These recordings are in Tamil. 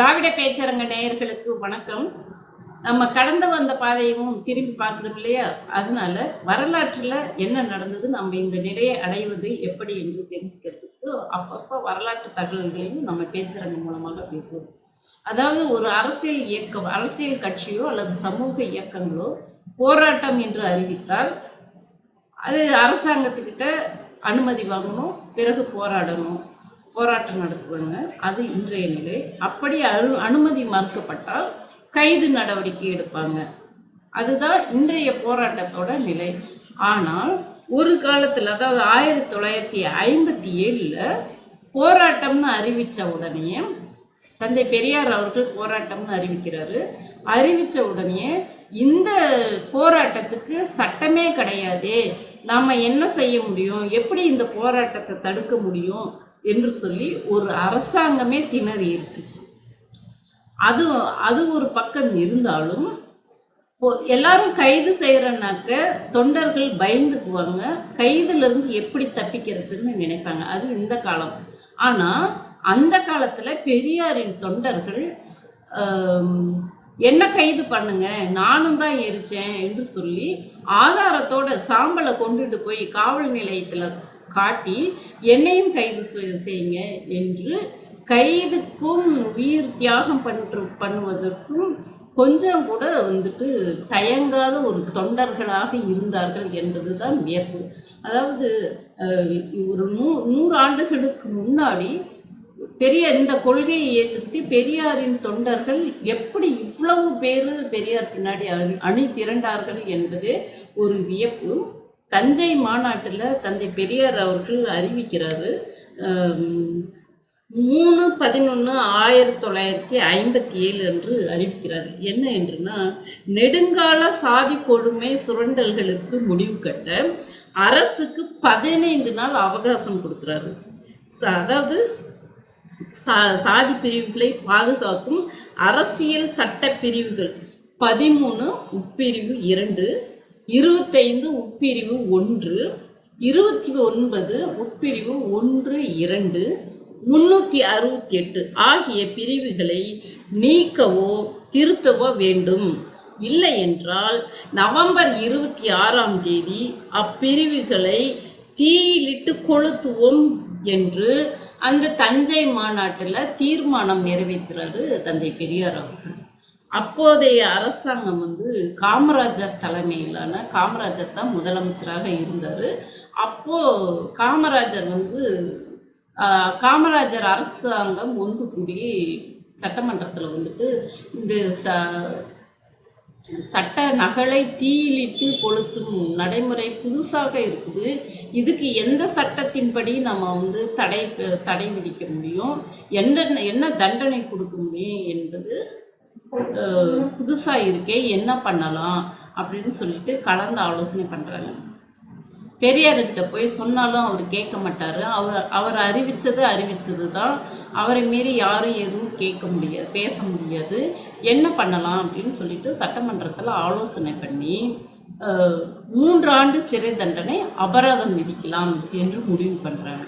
திராவிட பேச்சரங்க நேயர்களுக்கு வணக்கம். நம்ம கடந்து வந்த பாதையும் திரும்பி பார்க்கணும் இல்லையா? அதனால வரலாற்றில் என்ன நடந்தது நம்ம இந்த நிலையை அடைவது எப்படி என்று தெரிஞ்சுக்கிறதுக்கு அப்பப்போ வரலாற்று தகவல்களையும் நம்ம பேச்சரங்கம் மூலமாக பேசுவோம். அதாவது ஒரு அரசியல் இயக்கம் அரசியல் கட்சியோ அல்லது சமூக இயக்கங்களோ போராட்டம் என்று அறிவித்தால் அது அரசாங்கத்துக்கிட்ட அனுமதி வாங்கணும் பிறகு போராடணும். போராட்டம் நடத்துவாங்க. அது இன்றைய நிலை. அப்படி அனு அனுமதி மறுக்கப்பட்டால் கைது நடவடிக்கை எடுப்பாங்க. அதுதான் இன்றைய போராட்டத்தோட நிலை. ஆனால் ஒரு காலத்தில் அதாவது ஆயிரத்தி தொள்ளாயிரத்தி ஐம்பத்தி ஏழில் போராட்டம்னு அறிவித்த உடனே தந்தை பெரியார் அவர்கள் போராட்டம்னு அறிவிக்கிறாரு. அறிவித்த உடனே இந்த போராட்டத்துக்கு சட்டமே கிடையாது. நாம் என்ன செய்ய முடியும்? எப்படி இந்த போராட்டத்தை தடுக்க முடியும்? என்று சொல்லி ஒரு அரசாங்கமே திணறி இருக்கு. அது அது ஒரு பக்கம் இருந்தாலும் எல்லாரும் கைது செய்கிறனாக்க தொண்டர்கள் பயந்துக்குவாங்க. கைதுலேருந்து எப்படி தப்பிக்கிறதுன்னு நினைப்பாங்க. அது இந்த காலம். ஆனால் அந்த காலத்தில் பெரியாரின் தொண்டர்கள் என்ன கைது பண்ணுங்க? நானும் தான் எரிச்சேன் என்று சொல்லி ஆதாரத்தோட சாம்பலை கொண்டுட்டு போய் காவல் நிலையத்தில் காட்டி என்னையும் கைது செய்- செய்யுங்க என்று கைதுக்கும் உயிர் தியாகம் பண்று பண்ணுவதற்கும் கொஞ்சம் கூட வந்துட்டு தயங்காத ஒரு தொண்டர்களாக இருந்தார்கள் என்பதுதான் வியப்பு. அதாவது ஒரு நூ நூறு ஆண்டுகளுக்கு முன்னாடி பெரிய இந்த கொள்கையை ஏற்றுக்கிட்டு பெரியாரின் தொண்டர்கள் எப்படி இவ்வளவு பேர் பெரியார் பின்னாடி அணி அணி திரண்டார்கள் என்பது ஒரு வியப்பு. தஞ்சை மாநாட்டில் தந்தை பெரியார் அவர்கள் அறிவிக்கிறாரு. மூணு பதினொன்று ஆயிரத்தி தொள்ளாயிரத்தி ஐம்பத்தி ஏழு என்று அறிவிக்கிறார். என்ன என்றுனா நெடுங்கால சாதி கொடுமை சுரண்டல்களுக்கு முடிவு கட்ட அரசுக்கு பதினைந்து நாள் அவகாசம் கொடுக்குறாரு. அதாவது சா சாதி பிரிவுகளை பாதுகாக்கும் அரசியல் சட்ட பிரிவுகள் பதிமூணு உட்பிரிவு இரண்டு இருபத்தைந்து உட்பிரிவு ஒன்று இருபத்தி ஒன்பது உட்பிரிவு ஒன்று இரண்டு முன்னூற்றி அறுபத்தி எட்டு ஆகிய பிரிவுகளை நீக்கவோ திருத்தவோ வேண்டும். இல்லை என்றால் நவம்பர் இருபத்தி ஆறாம் தேதி அப்பிரிவுகளை தீயிலிட்டு கொளுத்துவோம் என்று அந்த தஞ்சை மாநாட்டில் தீர்மானம் நிறைவேற்றுறாரு தந்தை பெரியார் அவர்கள். அப்போதைய அரசாங்கம் வந்து காமராஜர் தலைமையிலான காமராஜர் தான் முதலமைச்சராக இருந்தார். அப்போது காமராஜர் வந்து காமராஜர் அரசாங்கம் ஒன்று கூடி சட்டமன்றத்தில் வந்துட்டு இந்த ச சட்ட நகலை தீயிலிட்டு கொளுத்தும் நடைமுறை புதுசாக இருக்குது. இதுக்கு எந்த சட்டத்தின்படி நம்ம வந்து தடை தடை விதிக்க முடியும்? என்ன என்ன தண்டனை கொடுக்க முடியும் என்பது புதுசாக இருக்கே என்ன பண்ணலாம் அப்படின்னு சொல்லிட்டு கலந்து ஆலோசனை பண்ணுறாங்க பெரியார்கிட்ட போய் சொன்னாலும் அவர் கேட்க மாட்டார். அவர் அவர் அறிவித்தது அறிவித்தது தான் அவரை மீறி யாரும் எதுவும் கேட்க முடியாது பேச முடியாது. என்ன பண்ணலாம் அப்படின்னு சொல்லிட்டு சட்டமன்றத்தில் ஆலோசனை பண்ணி மூன்றாண்டு மூன்று ஆண்டு சிறை தண்டனை அபராதம் விதிக்கலாம் என்று முடிவு பண்ணுறாங்க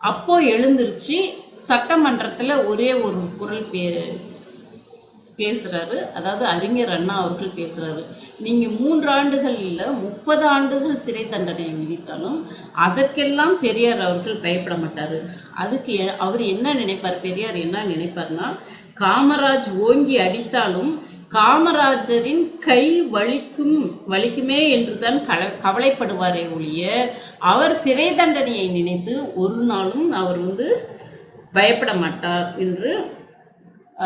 அப்போ எழுந்திருச்சு சட்டமன்றத்தில் ஒரே ஒரு குரல் பே பேசுகிறாரு அதாவது அறிஞர் அண்ணா அவர்கள் பேசுகிறாரு நீங்கள் மூன்று ஆண்டுகள் இல்லை முப்பது ஆண்டுகள் சிறை தண்டனை விதித்தாலும் அதற்கெல்லாம் பெரியார் அவர்கள் பயப்பட மாட்டார். அதுக்கு எ- அவர் என்ன நினைப்பார்? பெரியார் என்ன நினைப்பார்னா காமராஜ் ஓங்கி அடித்தாலும் காமராஜரின் கை வலிக்கும் வலிக்குமே என்று தான் கல கவலைப்படுவாரே ஒழிய அவர் சிறை தண்டனையை நினைத்து ஒரு நாளும் அவர் வந்து பயப்பட மாட்டார் என்று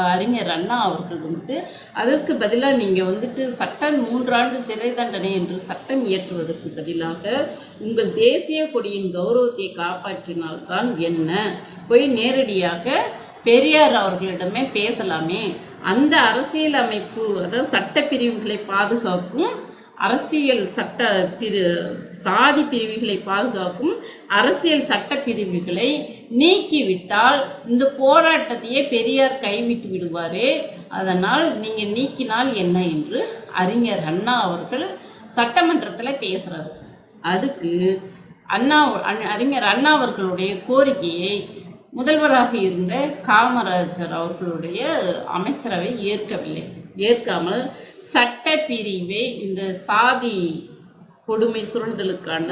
அறிஞர் அண்ணா அவர்கள் வந்துட்டு அதற்கு பதிலாக நீங்கள் வந்துட்டு சட்டம் மூன்றாண்டு சிறை தண்டனை என்று சட்டம் இயற்றுவதற்கு பதிலாக உங்கள் தேசிய கொடியின் கௌரவத்தை காப்பாற்றினால்தான் என்ன? போய் நேரடியாக பெரியார் அவர்களிடமே பேசலாமே. அந்த அரசியல் அமைப்பு அதாவது சட்ட பிரிவுகளை பாதுகாக்கும் அரசியல் சட்ட பிரி சாதி பிரிவுகளை பாதுகாக்கும் அரசியல் சட்ட பிரிவுகளை நீக்கிவிட்டால் இந்த போராட்டத்தையே பெரியார் கைவிட்டு விடுவார். அதனால் நீங்கள் நீக்கினால் என்ன என்று அறிஞர் அண்ணா அவர்கள் சட்டமன்றத்தில் பேசுகிறார் அதுக்கு அண்ணா அண்ண- அறிஞர் அண்ணா அவர்களுடைய கோரிக்கையை முதல்வராக இருந்த காமராஜர் அவர்களுடைய அமைச்சரவை ஏற்கவில்லை. ஏற்காமல் சட்டப்பிரிவை இந்த சாதி கொடுமை சுரண்டலுக்கான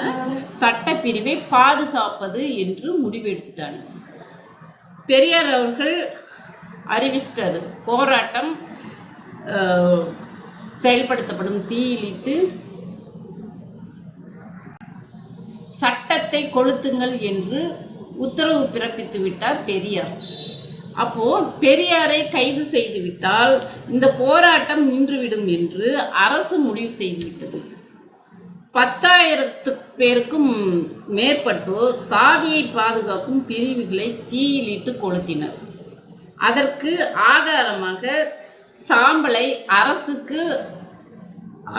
சட்டப்பிரிவை பாதுகாப்பது என்று முடிவெடுத்துட்டாங்க. பெரியார் அவர்கள் அறிவிச்சிட்டார் போராட்டம் செயல்படுத்தப்படும் தீயிலிட்டு சட்டத்தை கொளுத்துங்கள் என்று உத்தரவு பிறப்பித்து விட்டார் பெரியார். அப்போது பெரியாரை கைது செய்துவிட்டால் இந்த போராட்டம் நின்றுவிடும் என்று அரசு முடிவு செய்துவிட்டது. பத்தாயிரத்து பேருக்கும் மேற்பட்டோர் சாதியை பாதுகாக்கும் பிரிவுகளை தீயிலிட்டு கொளுத்தினர். அதற்கு ஆதாரமாக சாம்பலை அரசுக்கு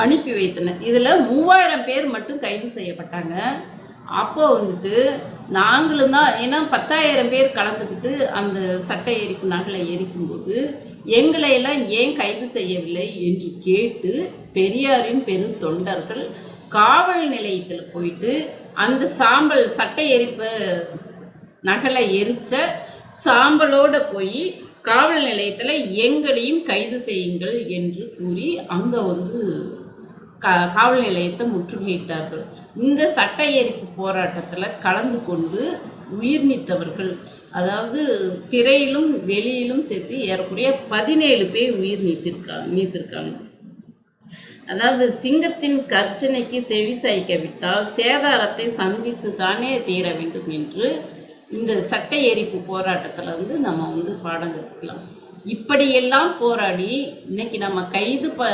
அனுப்பி வைத்தனர். இதில் மூவாயிரம் பேர் மட்டும் கைது செய்யப்பட்டாங்க. அப்போ வந்துட்டு நாங்களும் தான் ஏன்னா பத்தாயிரம் பேர் கலந்துக்கிட்டு அந்த சட்டை எரிப்பு நகலை எரிக்கும்போது எங்களை எல்லாம் ஏன் கைது செய்யவில்லை என்று கேட்டு பெரியாரின் பெரும் தொண்டர்கள் காவல் நிலையத்தில் போயிட்டு அந்த சாம்பல் சட்டை எரிப்பு நகலை எரிச்ச சாம்பலோடு போய் காவல் நிலையத்தில் எங்களையும் கைது செய்யுங்கள் என்று கூறி அங்கே வந்து கா காவல் நிலையத்தை முற்றுகையிட்டார்கள். இந்த சட்ட எரிப்பு போராட்டத்தில் கலந்து கொண்டு உயிர் நீத்தவர்கள் அதாவது சிறையிலும் வெளியிலும் சேர்த்து ஏறக்குறைய பதினேழு பேர் உயிர் நீத்திருக்காங்க நீத்திருக்காங்க. அதாவது சிங்கத்தின் கர்ச்சனைக்கு செவி சாய்க்கவிட்டால் சேதாரத்தை சந்தித்து தானே தீர வேண்டும் என்று இந்த சட்ட எரிப்பு போராட்டத்தில் வந்து நம்ம வந்து பாடம் கற்றுக்கலாம் இப்படியெல்லாம் போராடி இன்னைக்கு நம்ம கைது ப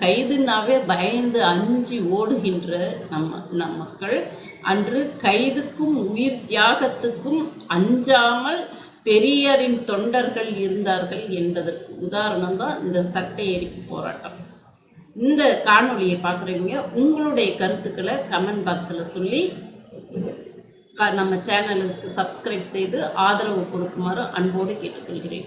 கைதுனாவே பயந்து அஞ்சு ஓடுகின்ற நம்ம நம் மக்கள் அன்று கைதுக்கும் உயிர் தியாகத்துக்கும் அஞ்சாமல் பெரியாரின் தொண்டர்கள் இருந்தார்கள் என்பதற்கு உதாரணம் தான் இந்த சட்ட எரிப்பு போராட்டம். இந்த காணொலியை பார்க்குறவங்க உங்களுடைய கருத்துக்களை கமெண்ட் பாக்ஸில் சொல்லி க- நம்ம சேனலுக்கு சப்ஸ்கிரைப் செய்து ஆதரவு கொடுக்குமாறு அன்போடு கேட்டுக்கொள்கிறேன்.